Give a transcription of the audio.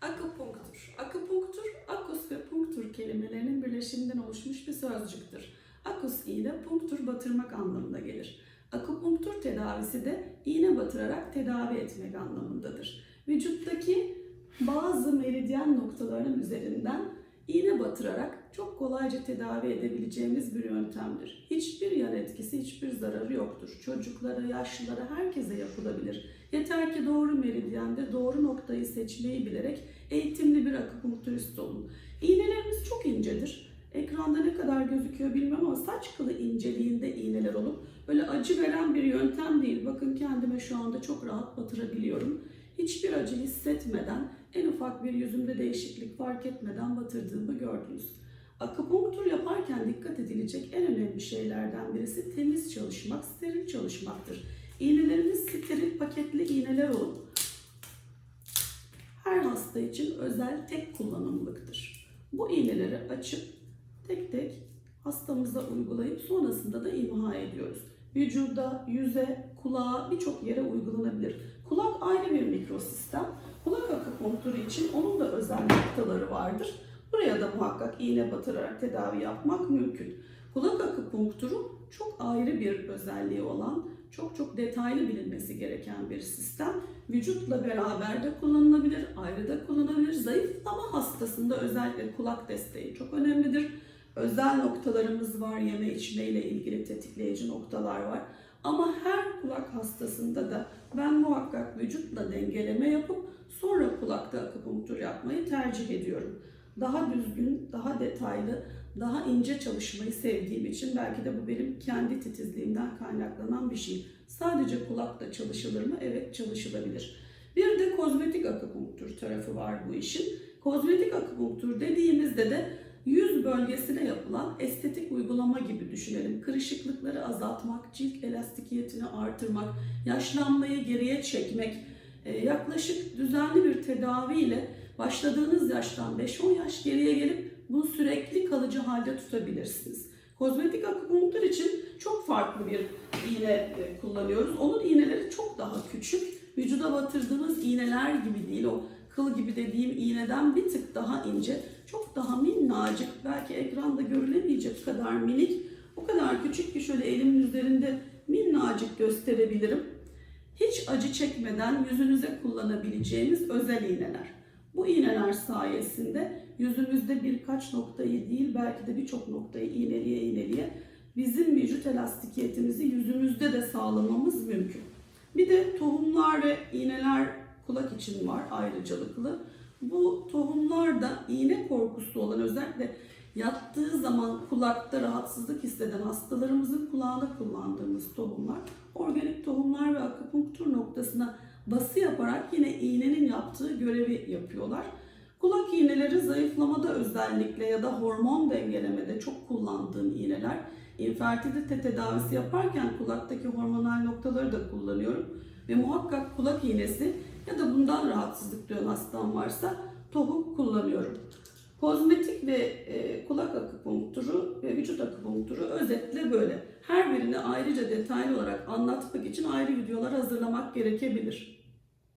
Akupunktur. Akupunktur, akus ve punktur kelimelerinin birleşiminden oluşmuş bir sözcüktür. Akus iğne, punktur batırmak anlamına gelir. Akupunktur tedavisi de iğne batırarak tedavi etmek anlamındadır. Vücuttaki bazı meridyen noktalarının üzerinden iğne batırarak çok kolayca tedavi edebileceğimiz bir yöntemdir. Hiçbir yan etkisi, hiçbir zararı yoktur. Çocuklara, yaşlılara, herkese yapılabilir. Yeter ki doğru meridyende doğru noktayı seçmeyi bilerek eğitimli bir akupunkturist olun. İğnelerimiz çok incedir. Ekranda ne kadar gözüküyor bilmem ama saç kılı inceliğinde iğneler olup böyle acı veren bir yöntem değil. Bakın kendime şu anda çok rahat batırabiliyorum. Hiçbir acı hissetmeden, en ufak bir yüzümde değişiklik fark etmeden batırdığımı gördünüz. Akupunktur yaparken dikkat edilecek en önemli şeylerden birisi temiz çalışmak, steril çalışmaktır. İğnelerimiz steril paketli iğneler olup her hasta için özel tek kullanımlıktır. Bu iğneleri açıp tek tek hastamıza uygulayıp sonrasında da imha ediyoruz. Vücuda, yüze, kulağa birçok yere uygulanabilir. Kulak ayrı bir mikrosistem. Kulak akupunkturu için onun da özel noktaları vardır. Buraya da muhakkak iğne batırarak tedavi yapmak mümkün. Kulak akupunkturu çok ayrı bir özelliği olan, çok çok detaylı bilinmesi gereken bir sistem. Vücutla beraber de kullanılabilir, ayrı da kullanılabilir. Zayıflama hastasında özellikle kulak desteği çok önemlidir. Özel noktalarımız var, yeme içme ile ilgili tetikleyici noktalar var. Ama her kulak hastasında da ben muhakkak vücutla dengeleme yapıp sonra kulakta akupunktur yapmayı tercih ediyorum. Daha düzgün, daha detaylı, daha ince çalışmayı sevdiğim için belki de bu benim kendi titizliğimden kaynaklanan bir şey. Sadece kulakta çalışılır mı? Evet çalışılabilir. Bir de kozmetik akupunktur tarafı var bu işin. Kozmetik akupunktur dediğimizde de yüz bölgesine yapılan estetik uygulama gibi düşünelim. Kırışıklıkları azaltmak, cilt elastikiyetini artırmak, yaşlanmayı geriye çekmek, yaklaşık düzenli bir tedavi ile başladığınız yaştan 5-10 yaş geriye gelip bunu sürekli kalıcı halde tutabilirsiniz. Kozmetik akupunktur için çok farklı bir iğne e, kullanıyoruz. Onun iğneleri çok daha küçük. Vücuda batırdığımız iğneler gibi değil. O kıl gibi dediğim iğneden bir tık daha ince. Çok daha minnacık. Belki ekranda görülemeyecek kadar minik. O kadar küçük ki şöyle elimin üzerinde minnacık gösterebilirim. Hiç acı çekmeden yüzünüze kullanabileceğimiz özel iğneler. Bu iğneler sayesinde yüzümüzde birkaç noktayı değil belki de birçok noktayı iğneliye iğneliye bizim vücut elastikiyetimizi yüzümüzde de sağlamamız mümkün. Bir de tohumlar ve iğneler kulak için var ayrıcalıklı. Bu tohumlar da iğne korkusu olan özellikle yattığı zaman kulakta rahatsızlık hisseden hastalarımızın kulağında kullandığımız tohumlar. Akupunktur noktasına bası yaparak yine iğnenin yaptığı görevi yapıyorlar. Kulak iğneleri zayıflamada özellikle ya da hormon dengelemede çok kullandığım iğneler. İnfertilite tedavisi yaparken kulaktaki hormonal noktaları da kullanıyorum. Ve muhakkak kulak iğnesi ya da bundan rahatsızlık duyan hastam varsa tohum kullanıyorum. Kozmetik ve e, kulak akupunkturu ve vücut akupunkturu özetle böyle. Her birini ayrıca detaylı olarak anlatmak için ayrı videolar hazırlamak gerekebilir.